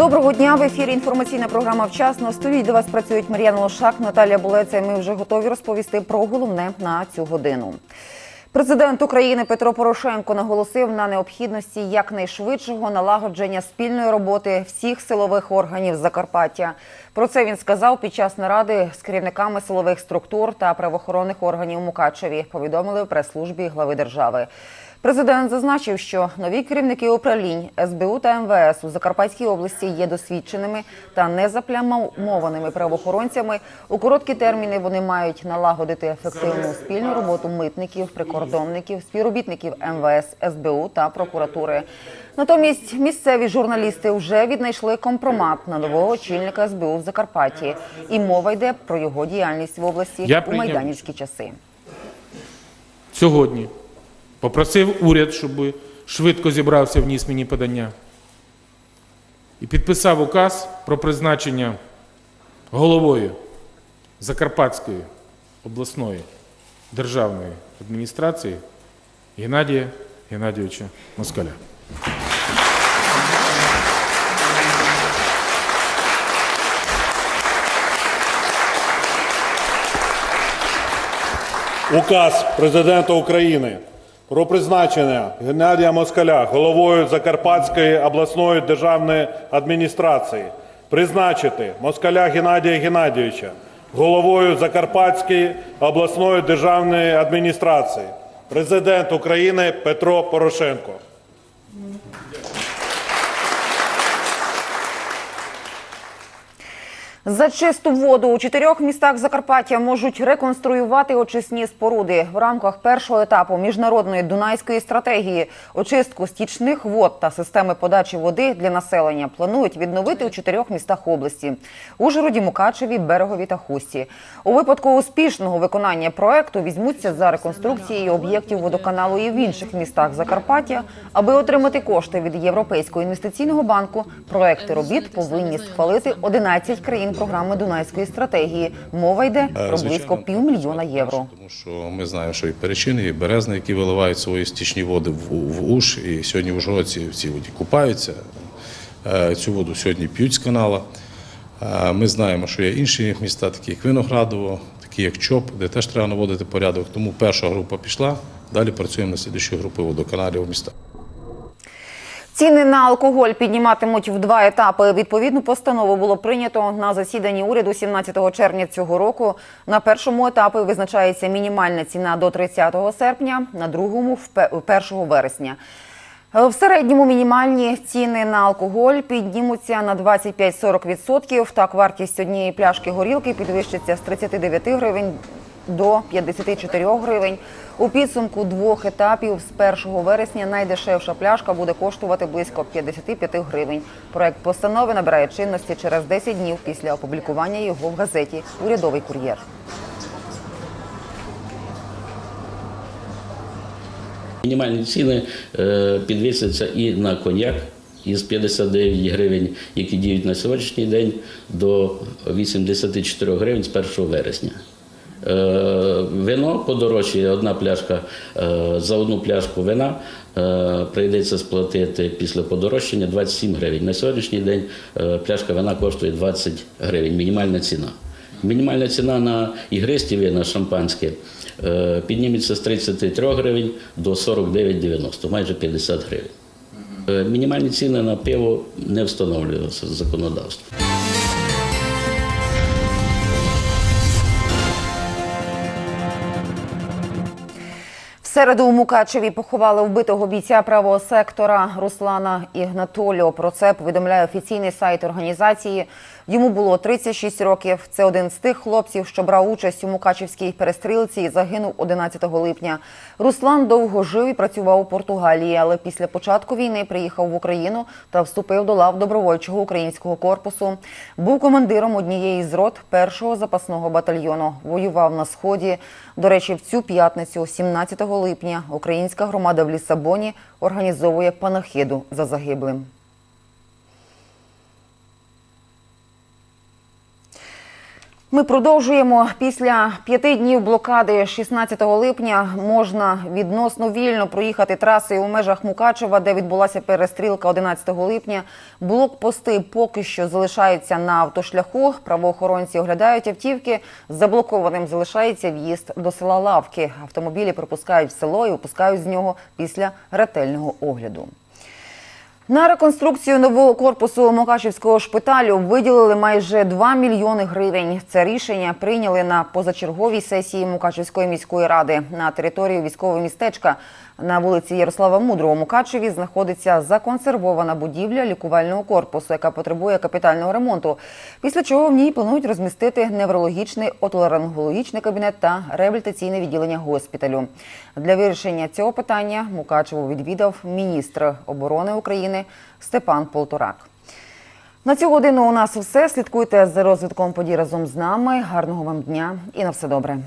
Доброго дня в ефірі. Інформаційна програма вчасно. Студії до вас працюють Мар'яна Лошак, Наталія Булеця. Ми вже готові розповісти про головне на цю годину. Президент України Петро Порошенко наголосив на необхідності якнайшвидшого налагодження спільної роботи всіх силових органів Закарпаття. Про це він сказав під час наради з керівниками силових структур та правоохоронних органів у Мукачеві. Повідомили в прес-службі глави держави. Президент зазначив, що нові керівники управлінь СБУ та МВС у Закарпатській області є досвідченими та незаплямованими правоохоронцями. У короткі терміни вони мають налагодити ефективну спільну роботу митників, прикордонників, співробітників МВС, СБУ та прокуратури. Натомість місцеві журналісти вже віднайшли компромат на нового очільника СБУ в Закарпатті, і мова йде про його діяльність в області Я у майданівські часи. сьогодні попросив уряд, щоб швидко зібрався, вніс мені подання. І підписав указ про призначення головою Закарпатської обласної державної адміністрації Геннадія Геннадійовича Москаля. Указ президента України про призначення Геннадія Москаля головою Закарпатської обласної державної адміністрації. Призначити Москаля Геннадія Геннадійовича головою Закарпатської обласної державної адміністрації. Президент України Петро Порошенко. За чисту воду у чотирьох містах Закарпаття можуть реконструювати очисні споруди в рамках першого етапу міжнародної дунайської стратегії. Очистку стічних вод та системи подачі води для населення планують відновити у чотирьох містах області: Ужгороді, Мукачеві, Берегові та Хусті. У випадку успішного виконання проекту візьмуться за реконструкцією об'єктів водоканалу і в інших містах Закарпаття. Аби отримати кошти від Європейського інвестиційного банку, проекти робіт повинні схвалити 11 країн програми Дунайської стратегії. Мова йде про близько півмільйона євро. Тому що ми знаємо, що і перечини, і березни, які виливають свої стічні води в, в Уж, і сьогодні в Ужгородці в цій воді купаються. Е, Цю воду сьогодні п'ють з канала. Е, Ми знаємо, що є інші міста, такі як Виноградово, такі як ЧОП, де теж треба наводити порядок. Тому перша група пішла. Далі працюємо на слідчі групи водоканалів міста. Ціни на алкоголь підніматимуть в два етапи. Відповідну постанову було прийнято на засіданні уряду 17 червня цього року. На першому етапі визначається мінімальна ціна до 30 серпня, на другому в пе- 1 вересня. В середньому мінімальні ціни на алкоголь піднімуться на 25-40%. Так, вартість однієї пляшки горілки підвищиться з 39 гривень до 54 гривень. У підсумку двох етапів з 1 вересня найдешевша пляшка буде коштувати близько 55 гривень. Проект постанови набирає чинності через 10 днів після опублікування його в газеті Урядовий кур'єр. Мінімальні ціни е, підвисяться і на коньяк із 59 гривень, які діють на сьогоднішній день, до 84 гривень з 1 вересня. Е, Вино подорожчає, одна пляшка е, за одну пляшку вина е, прийдеться сплатити після подорожчання 27 гривень. На сьогоднішній день пляшка вина коштує 20 гривень, мінімальна ціна. Мінімальна ціна на ігристі вина шампанське підніметься з 33 гривень до 49,90, майже 50 гривень. Мінімальні ціни на пиво не встановлювалися законодавством. Середу у Мукачеві поховали вбитого бійця правого сектора Руслана Ігнатоліо. Про це повідомляє офіційний сайт організації. Йому було 36 років. Це один з тих хлопців, що брав участь у Мукачевській перестрілці і загинув 11 липня. Руслан довго жив і працював у Португалії, але після початку війни приїхав в Україну та вступив до лав добровольчого українського корпусу. Був командиром однієї з рот першого запасного батальйону. Воював на сході. До речі, в цю п'ятницю, 17 липня, українська громада в Лісабоні організовує панахиду за загиблим. Ми продовжуємо після п'яти днів блокади 16 липня можна відносно вільно проїхати трасою у межах Мукачева, де відбулася перестрілка 11 липня. Блокпости поки що залишаються на автошляху. Правоохоронці оглядають автівки. Заблокованим залишається в'їзд до села Лавки. Автомобілі пропускають в село і випускають з нього після ретельного огляду. На реконструкцію нового корпусу Мукачівського шпиталю виділили майже 2 мільйони гривень. Це рішення прийняли на позачерговій сесії Мукачівської міської ради. На території військового містечка на вулиці Ярослава Мудрого Мукачеві знаходиться законсервована будівля лікувального корпусу, яка потребує капітального ремонту. Після чого в ній планують розмістити неврологічний, отоларингологічний кабінет та реабілітаційне відділення госпіталю. Для вирішення цього питання Мукачево відвідав міністр оборони України Степан Полторак. На цю годину у нас все. Слідкуйте за розвитком подій разом з нами. Гарного вам дня і на все добре.